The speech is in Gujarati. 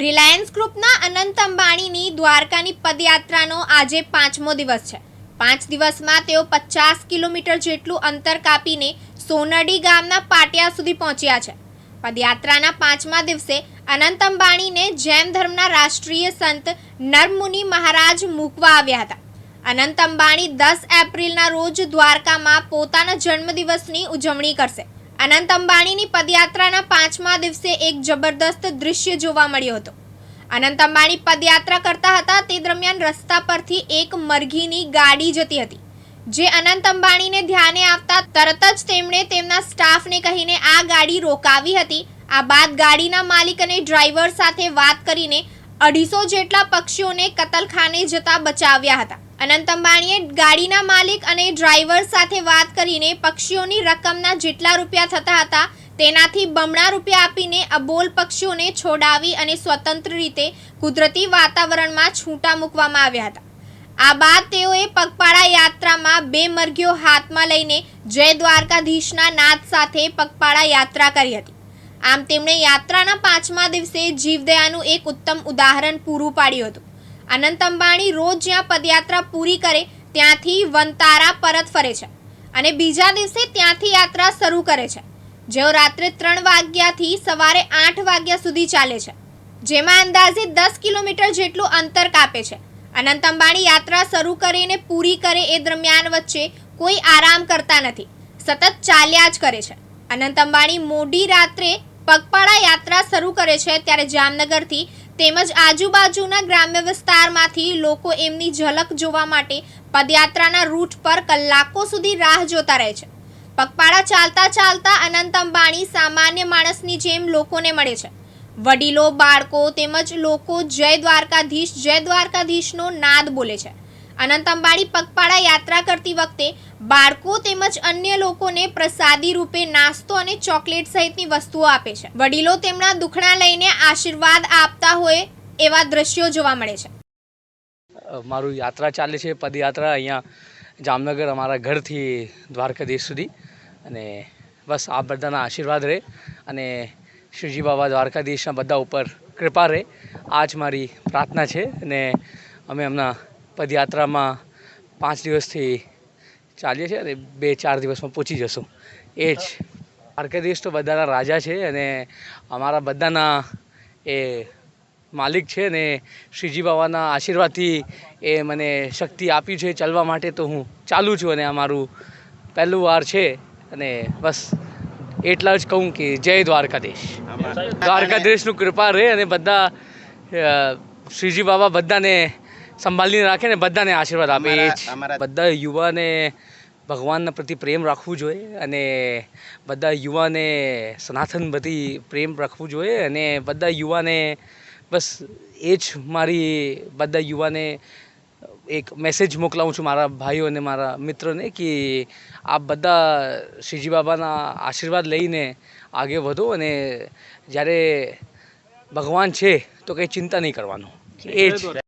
રિલાયન્સ ગ્રુપના અનંત અંબાણીની દ્વારકાની પદયાત્રાનો આજે પાંચમો દિવસ છે. પાંચ દિવસમાં તેઓ પચાસ કિલોમીટર જેટલું અંતર કાપીને સોનડી ગામના પાટિયા સુધી પહોંચ્યા છે. પદયાત્રાના પાંચમા દિવસે અનંત અંબાણીને જૈન ધર્મના રાષ્ટ્રીય સંત નર્મુનિ મહારાજ મૂકવા આવ્યા હતા. અનંત અંબાણી દસ એપ્રિલના રોજ દ્વારકામાં પોતાના જન્મદિવસની ઉજવણી કરશે. અનંત અંબાણીની પદયાત્રાના પાંચમા દિવસે એક જબરદસ્ત દૃશ્ય જોવા મળ્યો હતો. અનંત અંબાણી પદયાત્રા કરતા હતા તે દરમિયાન રસ્તા પરથી એક મરઘીની ગાડી જતી હતી. જે અનંત અંબાણીને ધ્યાને આવતા તરત જ તેમણે તેમના સ્ટાફને કહીને આ ગાડી રોકાવી હતી. આ બાદ ગાડીના માલિક અને ડ્રાઈવર સાથે વાત કરીને અઢીસો જેટલા પક્ષીઓને કતલખાને જતા બચાવ્યા હતા. અનંત અંબાણીએ ગાડીના માલિક અને ડ્રાઈવર સાથે વાત કરીને પક્ષીઓની રકમના જેટલા રૂપિયા થતા હતા, તેનાથી બમણા રૂપિયા આપીને અબોલ પક્ષીઓને છોડાવી અને સ્વતંત્ર રીતે કુદરતી વાતાવરણમાં છૂટા મૂકવામાં આવ્યા હતા. આ બાદ તેઓએ પગપાળા યાત્રામાં બે મરઘીઓ હાથમાં લઈને જય દ્વારકાધીશના નાદ સાથે પગપાળા યાત્રા કરી હતી. આમ તેમણે યાત્રાના પાંચમા દિવસે જીવદયાનું એક ઉત્તમ ઉદાહરણ પૂરું પાડ્યું હતું. અનંત અંબાણી રોજ જ્યાં પદયાત્રા પૂરી કરે, ત્યાંથી વનતારા પરત ફરે છે અને બીજા દિવસે ત્યાંથી યાત્રા શરૂ કરે છે. જેઓ રાત્રે ત્રણ વાગ્યાથી સવારે આઠ વાગ્યા સુધી ચાલે છે. જેમાં અંદાજે દસ કિલોમીટર જેટલું અંતર કાપે છે. અનંત અંબાણી યાત્રા શરૂ કરીને પૂરી કરે એ દરમિયાન વચ્ચે કોઈ આરામ કરતા નથી. સતત ચાલ્યા જ કરે છે. અનંત અંબાણી મોડી રાત્રે પગપાળા યાત્રા શરૂ કરે છે ત્યારે જામનગરથી તેમજ આજુબાજુના ગ્રામ્ય વિસ્તારમાંથી લોકો એમની ઝલક જોવા માટે પદયાત્રાના રૂટ પર કલાકો સુધી રાહ જોતા રહે છે. પગપાળા ચાલતા ચાલતા અનંત અંબાણી સામાન્ય માણસની જેમ લોકોને મળે છે. વડીલો, બાળકો તેમજ લોકો જય દ્વારકાધીશ, જય દ્વારકાધીશનો નાદ બોલે છે. અનંત અંબાણી પગપાળા યાત્રા કરતી વખતે બાળકો તેમજ અન્ય લોકોને પ્રસાદી રૂપે નાસ્તો અને ચોકલેટ સહિતની વસ્તુઓ આપે છે. વડીલો તેમના દુખણા લઈને આશીર્વાદ આપતા હોય એવા દ્રશ્યો જોવા મળે છે. મારું યાત્રા ચાલે છે, પદયાત્રા અહીંયા જામનગર અમારા ઘરથી દ્વારકાધીશ સુધી. અને બસ આ બધાના આશીર્વાદ રહે અને શ્રીજી બાબા દ્વારકાધીશના બધા ઉપર કૃપા રહે. આ જ મારી પ્રાર્થના છે અને અમે હમણાં પદયાત્રામાં પાંચ દિવસથી ચાલીએ છીએ અને બે ચાર દિવસમાં પહોંચી જશું. એ જ. દ્વારકાધીશ તો બધાના રાજા છે અને અમારા બધાના એ માલિક છે ને શ્રીજી બાબાના આશીર્વાદથી એ મને શક્તિ આપી છે ચાલવા માટે તો હું ચાલું છું અને અમારું પહેલું વાર છે અને બસ એટલા જ કહું કે જય દ્વારકાધીશ. દ્વારકાધીશનું કૃપા રહે અને બધા શ્રીજી બાબા બધાને સંભાળીને રાખે ને બધાને આશીર્વાદ આપે. એ જ બધા યુવાને ભગવાનના પ્રતિ પ્રેમ રાખવું જોઈએ અને બધા યુવાને સનાતન પ્રતિ પ્રેમ રાખવું જોઈએ અને બધા યુવાને બસ એ જ મારી બધા યુવાને એક મેસેજ મોકલાવું છું મારા ભાઈઓ અને મારા મિત્રોને કે આપ બધા શ્રીજી બાબાના આશીર્વાદ લઈને આગળ વધો અને જ્યારે ભગવાન છે તો કંઈ ચિંતા નહીં કરવાનું. એ જ